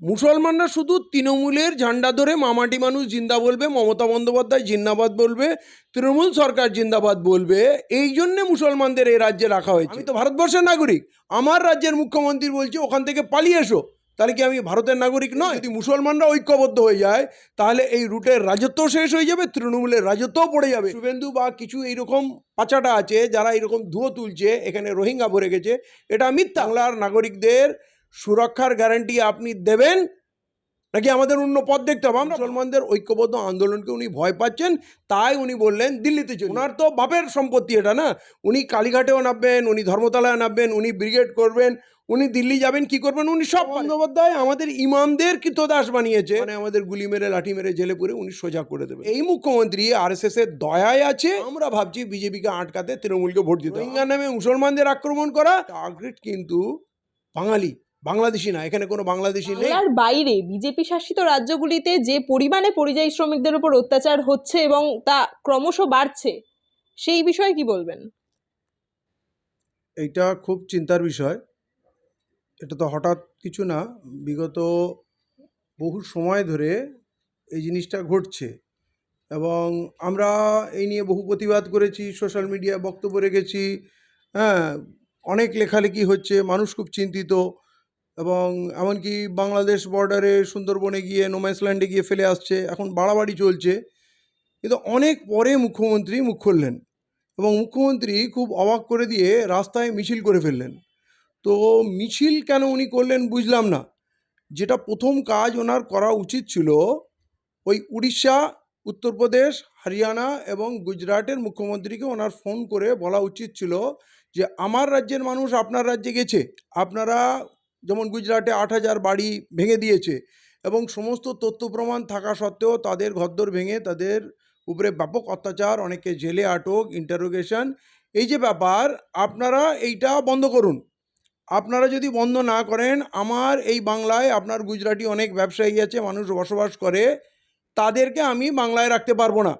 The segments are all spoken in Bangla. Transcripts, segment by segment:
মুসলমানরা শুধু তৃণমূলের ঝান্ডা ধরে মামাটি মানুষ জিন্দা বলবে, মমতা বন্দ্যোপাধ্যায় জিন্দাবাদ বলবে, তৃণমূল সরকার জিন্দাবাদ বলবে, এই জন্যে মুসলমানদের এই রাজ্যে রাখা হয়েছে। আমি তো ভারতবর্ষের নাগরিক। আমার রাজ্যের মুখ্যমন্ত্রী বলছে, ওখান থেকে পালিয়ে এসো। তাহলে কি আমি ভারতের নাগরিক নয়? যদি মুসলমানরা ঐক্যবদ্ধ হয়ে যায়, তাহলে এই রুটের রাজত্ব শেষ হয়ে যাবে, তৃণমূলের রাজত্বও পড়ে যাবে। শুভেন্দু বা কিছু এইরকম পাচাটা আছে, যারা এরকম ধুয়ো তুলছে, এখানে রোহিঙ্গা ভরে গেছে, এটা মিথ্যা। বাংলার নাগরিকদের সুরক্ষার গ্যারান্টি আপনি দেবেন? নাকি আমাদের অন্য পথ দেখতে হবে? আমরা মুসলমানদের ঐক্যবদ্ধ আন্দোলনকে উনি ভয় পাচ্ছেন তাই উনি বললেন দিল্লিতে চলুন। ওনার তো বাপের সম্পত্তি এটা না? উনি কালীঘাটেও নামবেন উনি ধর্মতলায় নামবেন উনি ব্রিগেড করবেন উনি দিল্লি যাবেন কি করবেন? উনি সব বন্দ্যোপাধ্যায় আমাদের ইমামদের কৃতদাস বানিয়েছে। মানে আমাদের গুলি মেরে লাঠি মেরে জেলে পুরে উনি সোজা করে দেবে এই মুখ্যমন্ত্রী আর এস এস এর দয়ায় আছে। আমরা ভাবছি বিজেপিকে আটকাতে তৃণমূলকে ভোট দিতে রোহিঙ্গা নামে মুসলমানদের আক্রমণ করা। টার্গেট কিন্তু বাঙালি। বাংলাদেশি না এখানে কোনো বাংলাদেশি নেই। আর বাইরে বিজেপি শাসিত রাজ্যগুলিতে যে পরিমাণে পরিযায়ী শ্রমিকদের উপর অত্যাচার হচ্ছে এবং তা ক্রমশ বাড়ছে সেই বিষয়ে কি বলবেন? এইটা খুব চিন্তার বিষয়। এটা তো হঠাৎ কিছু না বিগত বহু সময় ধরে এই জিনিসটা ঘটছে এবং আমরা এই নিয়ে বহু প্রতিবাদ করেছি সোশ্যাল মিডিয়ায় বক্তব্য রেখেছি হ্যাঁ অনেক লেখালেখি হচ্ছে মানুষ খুব চিন্তিত। এবং এমনকি বাংলাদেশ বর্ডারে সুন্দরবনে গিয়ে নোম্যান্সল্যান্ডে গিয়ে ফেলে আসছে। এখন বাড়াবাড়ি চলছে। কিন্তু অনেক পরে মুখ্যমন্ত্রী মুখ খুললেন এবং মুখ্যমন্ত্রী খুব অবাক করে দিয়ে রাস্তায় মিছিল করে ফেললেন। তো মিছিল কেন উনি করলেন বুঝলাম না। যেটা প্রথম কাজ ওনার করা উচিত ছিল ওই উড়িষ্যা, উত্তরপ্রদেশ, হরিয়ানা এবং গুজরাটের মুখ্যমন্ত্রীকে ওনার ফোন করে বলা উচিত ছিল যে, আমার রাজ্যের মানুষ আপনার রাজ্যে গেছে। আপনারা যেমন গুজরাটে আট হাজার বাড়ি ভেঙে দিয়েছে এবং সমস্ত তথ্য প্রমাণ থাকা সত্ত্বেও তাদের ঘরদোর ভেঙে তাদের উপরে ব্যাপক অত্যাচার, অনেকে জেলে আটক ইন্টারোগেশন এই যে ব্যাপার, আপনারা এইটা বন্ধ করুন। আপনারা যদি বন্ধ না করেন, আমার এই বাংলায় আপনার গুজরাটি অনেক ব্যবসায়ী আছে, মানুষ বসবাস করে, তাদেরকে আমি বাংলায় রাখতে পারব না।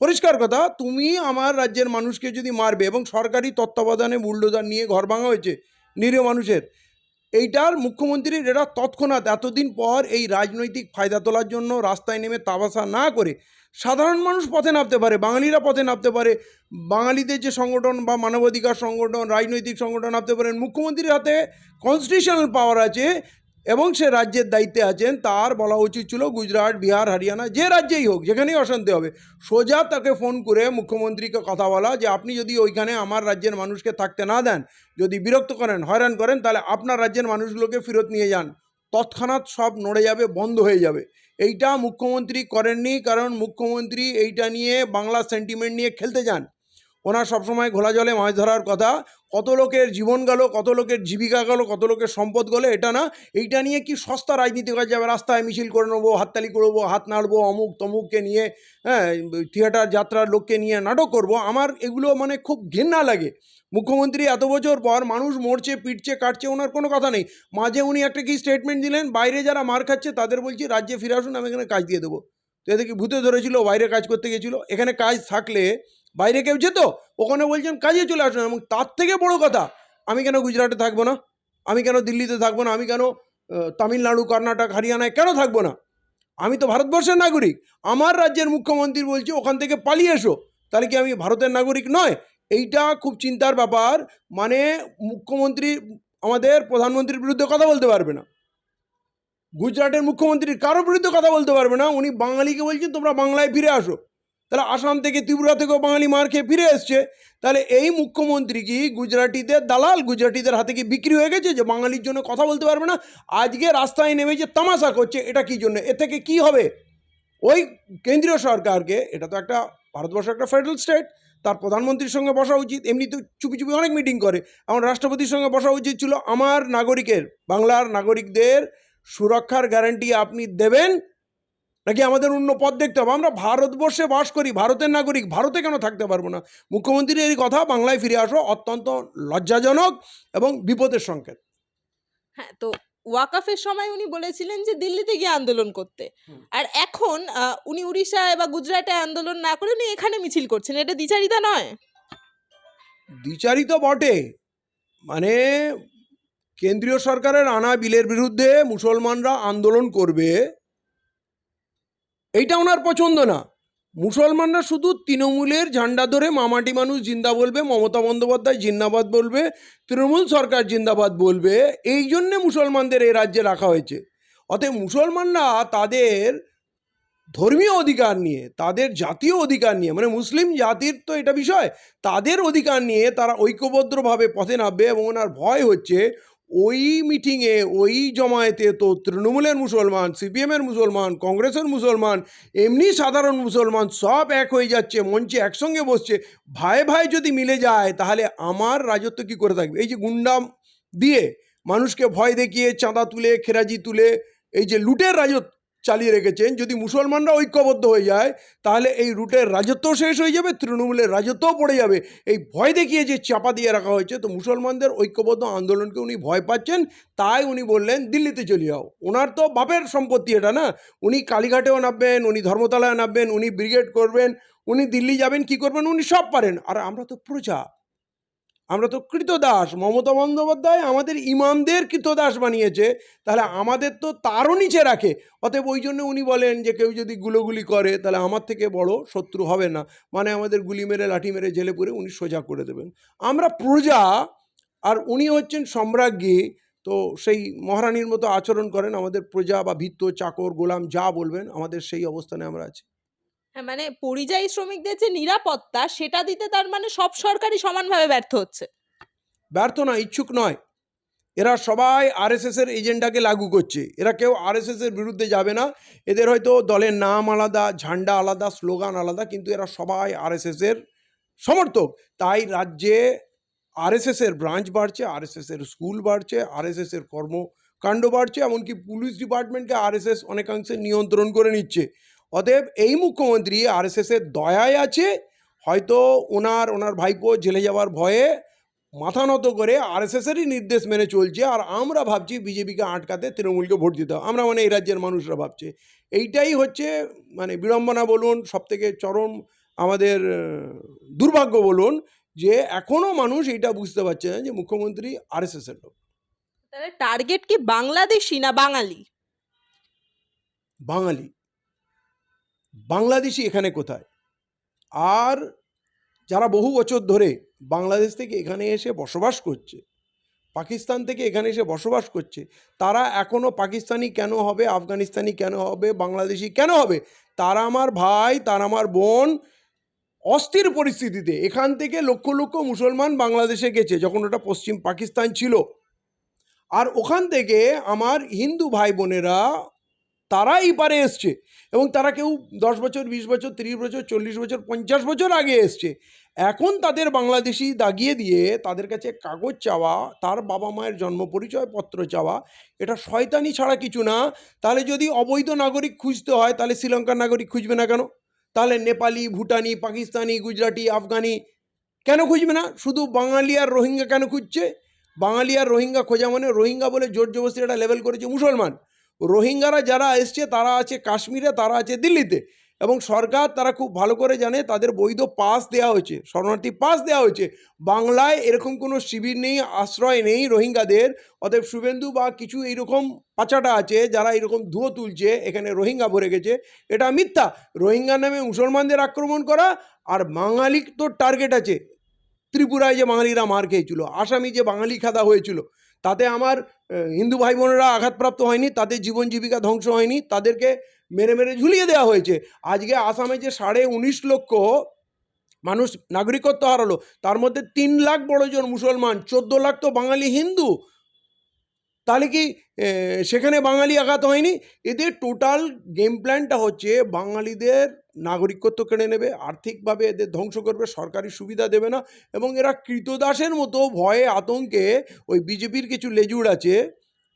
পরিষ্কার কথা, তুমি আমার রাজ্যের মানুষকে যদি মারবে এবং সরকারি তত্ত্বাবধানে বুলডোজার নিয়ে ঘর ভাঙা হয়েছে, নিরীহ মানুষের এইটার মুখ্যমন্ত্রীর এটা তৎক্ষণাৎ এতদিন পর এই রাজনৈতিক ফায়দা তোলার জন্য রাস্তায় নেমে তাবাসা না করে সাধারণ মানুষ পথে নামতে পারে, বাঙালিরা পথে নামতে পারে, বাঙালিদের যে সংগঠন বা মানবাধিকার সংগঠন, রাজনৈতিক সংগঠন নামতে পারেন, মুখ্যমন্ত্রীর হাতে কনস্টিটিউশনাল পাওয়ার আছে এবং সে রাজ্যের দায়িত্বে আছেন, তার বলা উচিত ছিল গুজরাট, বিহার, হরিয়ানা, যে রাজ্যেই হোক, যেখানেই অশান্তি হবে। সোজা তাকে ফোন করে মুখ্যমন্ত্রীকে কথা বলা যে, আপনি যদি ওইখানে আমার রাজ্যের মানুষকে থাকতে না দেন, যদি বিরক্ত করেন, হয়রান করেন, তাহলে আপনার রাজ্যের মানুষগুলোকে ফেরত নিয়ে যান। তৎক্ষণাৎ সব নড়ে যাবে, বন্ধ হয়ে যাবে। এইটা মুখ্যমন্ত্রী করেননি, কারণ মুখ্যমন্ত্রী এইটা নিয়ে বাংলা সেন্টিমেন্ট নিয়ে খেলতে যান ওনার সবসময় ঘোলা জলে মাছ ধরার কথা, কত লোকের জীবন গেল, কত লোকের জীবিকা গেল, কত লোকের সম্পদ গেলো, এটা না, এইটা নিয়ে কি সস্তা রাজনীতি করা যাবে? রাস্তায় মিছিল করে নেব, হাততালি করব, হাত নাড়বো, অমুক তমুককে নিয়ে হ্যাঁ থিয়েটার যাত্রার লোককে নিয়ে নাটক করব, আমার এগুলো মানে খুব ঘৃণা লাগে। মুখ্যমন্ত্রী এত বছর পর মানুষ মরছে, পিটছে, কাটছে, ওনার কোনো কথা নেই। মাঝে উনি একটা কি স্টেটমেন্ট দিলেন, বাইরে যারা মার খাচ্ছে, তাদের বলছি, রাজ্যে ফিরে আসুন, আমি এখানে কাজ দিয়ে দেবো। তো এদের কি ভূতে ধরেছিল, বাইরে কাজ করতে গেছিল। এখানে কাজ থাকলে বাইরে কেউ যেত, ওখানে বলছেন, কাজে চলে আসুন। এবং তার থেকে বড় কথা, আমি কেন গুজরাটে থাকব না? আমি কেন দিল্লিতে থাকব না? আমি কেন তামিলনাড়ু, কর্ণাটক, হরিয়ানায় কেন থাকব না? আমি তো ভারতবর্ষের নাগরিক। আমার রাজ্যের মুখ্যমন্ত্রী বলছে, ওখান থেকে পালিয়ে এসো। তাহলে কি আমি ভারতের নাগরিক নয়? এইটা খুব চিন্তার ব্যাপার। মানে মুখ্যমন্ত্রী, আমাদের প্রধানমন্ত্রীর বিরুদ্ধে কথা বলতে পারবে না। গুজরাটের মুখ্যমন্ত্রীর কারোর বিরুদ্ধে কথা বলতে পারবে না। উনি বাঙালিকে বলছেন, তোমরা বাংলায় ফিরে আসো। তাহলে আসাম থেকে ত্রিপুরা থেকেও বাঙালি মার খেয়ে ফিরে এসছে। তাহলে এই মুখ্যমন্ত্রী কি গুজরাটিদের দালাল? গুজরাটিদের হাতে কি বিক্রি হয়ে গেছে যে বাঙালির জন্য কথা বলতে পারবে না? আজকে রাস্তায় নেমে যে তামাশা করছে, এটা কি জন্য? এ থেকে কি হবে? ওই কেন্দ্রীয় সরকারকে, এটা তো একটা ভারতবর্ষ একটা ফেডারেল স্টেট তার প্রধানমন্ত্রীর সঙ্গে বসা উচিত, এমনি তো চুপি চুপি অনেক মিটিং করে। আমার রাষ্ট্রপতির সঙ্গে বসা উচিত ছিল, আমার নাগরিকের, বাংলার নাগরিকদের সুরক্ষার গ্যারান্টি আপনি দেবেন নাকি আমাদের অন্য পথ দেখতে হবে? আমরা ভারতবর্ষে বাস করি ভারতের নাগরিক ভারতে কেন থাকতে পারব না? মুখ্যমন্ত্রীর এই কথা বাংলায় ফিরে আসো অত্যন্ত লজ্জাজনক এবং বিপদের সংকেত। হ্যাঁ তো ওয়াকাফের সময় উনি বলেছিলেন যে দিল্লিতে গিয়ে আন্দোলন করতে। আর এখন উনি উড়িষ্যায় বা গুজরাটে আন্দোলন না করে উনি এখানে মিছিল করছেন। এটা দ্বিচারিতা নয়? দ্বিচারিত বটে। মানে কেন্দ্রীয় সরকারের আনা বিলের বিরুদ্ধে মুসলমানরা আন্দোলন করবে। এইটা ওনার পছন্দ না। মুসলমানরা শুধু তৃণমূলের ঝান্ডা ধরে মামাটি মানুষ জিন্দা বলবে, মমতা বন্দ্যোপাধ্যায় জিন্দাবাদ বলবে, তৃণমূল সরকার জিন্দাবাদ বলবে, এই জন্যে মুসলমানদের এই রাজ্যে রাখা হয়েছে। অতএব মুসলমানরা তাদের ধর্মীয় অধিকার নিয়ে, তাদের জাতীয় অধিকার নিয়ে মানে মুসলিম জাতির তো এটা বিষয়, তাদের অধিকার নিয়ে তারা ঐক্যবদ্ধভাবে পথে নামবে এবং ওনার ভয় হচ্ছে ওই মিটিংয়ে, ওই জমায়েতে তো তৃণমূলের মুসলমান, সিপিএমের মুসলমান, কংগ্রেসের মুসলমান, এমনি সাধারণ মুসলমান সব এক হয়ে যাচ্ছে, মঞ্চে একসঙ্গে বসছে। ভাই ভাই যদি মিলে যায়, তাহলে আমার রাজত্ব কি করে থাকবে? এই যে গুন্ডাম দিয়ে মানুষকে ভয় দেখিয়ে, চাঁদা তুলে, খেরাজি তুলে, এই যে লুটের রাজত্ব চালিয়ে রেখেছেন। যদি মুসলমানরা ঐক্যবদ্ধ হয়ে যায়, তাহলে এই রুটের রাজত্ব শেষ হয়ে যাবে, তৃণমূলের রাজত্বও পড়ে যাবে। এই ভয় দেখিয়ে যে চাপা দিয়ে রাখা হয়েছে, তো মুসলমানদের ঐক্যবদ্ধ আন্দোলনকে উনি ভয় পাচ্ছেন। তাই উনি বললেন, দিল্লিতে চলে যাও। ওনার তো বাপের সম্পত্তি এটা না? উনি কালীঘাটেও নামবেন, উনি ধর্মতলায় নামবেন, উনি ব্রিগেড করবেন, উনি দিল্লি যাবেন, কি করবেন, উনি সব পারেন। আর আমরা তো প্রজা। আমরা তো কৃতদাস। মমতা বন্দ্যোপাধ্যায় আমাদের ইমামদের কৃতদাস বানিয়েছে। তাহলে আমাদের তো তারও নিচে রাখে। অতএব ওই জন্য উনি বলেন যে, কেউ যদি গুলোগুলি করে, তাহলে আমার থেকে বড় শত্রু হবে না। মানে আমাদের গুলি মেরে, লাঠি মেরে জেলে পুরে উনি সোজা করে দেবেন। আমরা প্রজা, আর উনি হচ্ছেন সম্রাজ্ঞী। তো সেই মহারানীর মতো আচরণ করেন আমাদের প্রজা বা ভিত্ত চাকর, গোলাম, যা বলবেন, আমাদের সেই অবস্থানে আমরা আছি। হ্যাঁ মানে পরিযায়ী শ্রমিকদের যে নিরাপত্তা, সেটা দিতে তার মানে সব সরকারই সমানভাবে ব্যর্থ হচ্ছে। ব্যর্থ না, ইচ্ছুক নয়। এরা সবাই আরএসএস এর এজেন্ডাকে লাগু করছে। এরা কেউ আরএসএস এর বিরুদ্ধে যাবে না। এদের হয়তো দলের নাম আলাদা, ঝান্ডা আলাদা, স্লোগান আলাদা, কিন্তু এরা সবাই আরএসএস এর সমর্থক। তাই রাজ্যে আরএসএস এর ব্রাঞ্চ বাড়ছে, আরএসএস এর স্কুল বাড়ছে, আরএসএস এর কর্মকাণ্ড বাড়ছে, এমনকি পুলিশ ডিপার্টমেন্টকে আরএসএস অনেকাংশে নিয়ন্ত্রণ করে নিচ্ছে। অতএব এই মুখ্যমন্ত্রী আরএসএস এর দয়ায় আছে হয়তো ওনার ওনার ভাইপো জেলে যাওয়ার ভয়ে মাথা নত করে আরএসএসেরই নির্দেশ মেনে চলছে আর আমরা ভাবছি বিজেপিকে আটকাতে তৃণমূলকে ভোট দিতে হবে। আমরা মানে এই রাজ্যের মানুষরা ভাবছে। এইটাই হচ্ছে মানে বিড়ম্বনা বলুন সবথেকে চরম আমাদের দুর্ভাগ্য বলুন যে এখনও মানুষ এইটা বুঝতে পারছে না যে মুখ্যমন্ত্রী আরএসএসের লোক। তাহলে টার্গেট কি বাংলাদেশি না বাঙালি? বাঙালি। বাংলাদেশি এখানে কোথায়? আর যারা বহু বছর ধরে বাংলাদেশ থেকে এখানে এসে বসবাস করছে, পাকিস্তান থেকে এখানে এসে বসবাস করছে, তারা এখনও পাকিস্তানি কেন হবে, আফগানিস্তানি কেন হবে, বাংলাদেশি কেন হবে? তারা আমার ভাই, তারা আমার বোন অস্থির পরিস্থিতিতে। এখান থেকে লক্ষ লক্ষ মুসলমান বাংলাদেশে গেছে, যখন ওটা পশ্চিম পাকিস্তান ছিল। আর ওখান থেকে আমার হিন্দু ভাই বোনেরা তারা এই পারে এসছে। এবং তারা কেউ দশ বছর, বিশ বছর, তিরিশ বছর, চল্লিশ বছর, পঞ্চাশ বছর আগে এসছে। এখন তাদের বাংলাদেশি দাগিয়ে দিয়ে তাদের কাছে কাগজ চাওয়া, তার বাবা মায়ের জন্ম পরিচয়পত্র চাওয়া, এটা শয়তানি ছাড়া কিছু না। তাহলে যদি অবৈধ নাগরিক খুঁজতে হয়, তাহলে শ্রীলঙ্কার নাগরিক খুঁজবে না কেন? তাহলে নেপালি, ভুটানি, পাকিস্তানি, গুজরাটি, আফগানি কেন খুঁজবে না? শুধু বাঙালি আর রোহিঙ্গা কেন খুঁজছে? বাঙালি আর রোহিঙ্গা খোঁজা মানে রোহিঙ্গা বলে জোর জবস্তি একটা লেভেল করেছে মুসলমান। রোহিঙ্গারা যারা এসছে, তারা আছে কাশ্মীরে, তারা আছে দিল্লিতে। এবং সরকার তারা খুব ভালো করে জানে, তাদের বৈধ পাস দেওয়া হয়েছে, শরণার্থী পাস দেওয়া হয়েছে। বাংলায় এরকম কোনো শিবির নেই, আশ্রয় নেই রোহিঙ্গাদের। অতএব শুভেন্দু বা কিছু এইরকম পাচাটা আছে, যারা এরকম ধুয়ো তুলছে, এখানে রোহিঙ্গা ভরে গেছে, এটা মিথ্যা। রোহিঙ্গা নামে মুসলমানদের আক্রমণ করা, আর বাঙালির তো টার্গেট আছে। ত্রিপুরায় যে বাঙালিরা মার খেয়েছিল, আসামি যে বাঙালি খাদা হয়েছিল তাতে আমার হিন্দু ভাই বোনেরা আঘাতপ্রাপ্ত হয়নি, তাদের জীবন জীবিকা ধ্বংস হয়নি, তাদেরকে মেরে মেরে ঝুলিয়ে দেওয়া হয়েছে। আজকে আসামে যে সাড়ে উনিশ লক্ষ মানুষ নাগরিকত্ব হারালো, তার মধ্যে তিন লাখ বড়জন মুসলমান, চোদ্দ লাখ তো বাঙালি হিন্দু। তাহলে কি সেখানে বাঙালি আঘাত হয়নি? এদের টোটাল গেম প্ল্যানটা হচ্ছে বাঙালিদের নাগরিকত্ব কেড়ে নেবে, আর্থিকভাবে এদের ধ্বংস করবে, সরকারি সুবিধা দেবে না, এবং এরা কৃতদাসের মতো ভয়ে আতঙ্কে ওই বিজেপির কিছু লেজুড় আছে,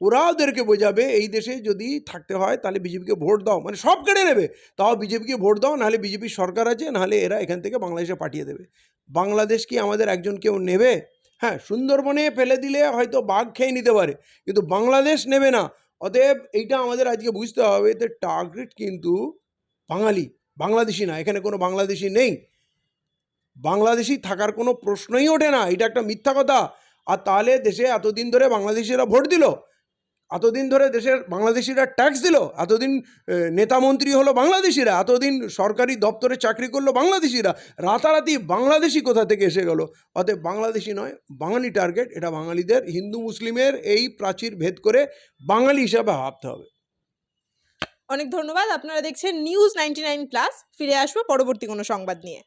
ওরা ওদেরকে বোঝাবে, এই দেশে যদি থাকতে হয় তাহলে বিজেপিকে ভোট দাও মানে সব কেড়ে নেবে, তাও বিজেপিকে ভোট দাও, নাহলে বিজেপির সরকার আছে, নাহলে এরা এখান থেকে বাংলাদেশে পাঠিয়ে দেবে। বাংলাদেশ কি আমাদের একজন কেউ নেবে? হ্যাঁ সুন্দরবনে ফেলে দিলে হয়তো বাঘ খেয়ে নিতে পারে। কিন্তু বাংলাদেশ নেবে না। অতএব এইটা আমাদের আজকে বুঝতে হবে যে টার্গেট কিন্তু বাঙালি, বাংলাদেশি না। এখানে কোনো বাংলাদেশি নেই। বাংলাদেশি থাকার কোনো প্রশ্নই ওঠে না। এটা একটা মিথ্যা কথা। আর তাহলে দেশে এতদিন ধরে বাংলাদেশিরা ভোট দিল। এতদিন ধরে দেশের বাংলাদেশিরা ট্যাক্স দিল, এতদিন নেতা মন্ত্রী হলো বাংলাদেশিরা, এতদিন সরকারি দপ্তরে চাকরি করল বাংলাদেশিরা, রাতারাতি বাংলাদেশি কোথা থেকে এসে গেল? অতএব বাংলাদেশি নয়, বাঙালি টার্গেট এটা বাঙালিদের, হিন্দু মুসলিমের এই প্রাচীর ভেদ করে বাঙালি হিসাবে ভাবতে হবে। অনেক ধন্যবাদ, আপনারা দেখছেন নিউজ নাইনটি নাইন প্লাস ফিরে আসব পরবর্তী কোনো সংবাদ নিয়ে।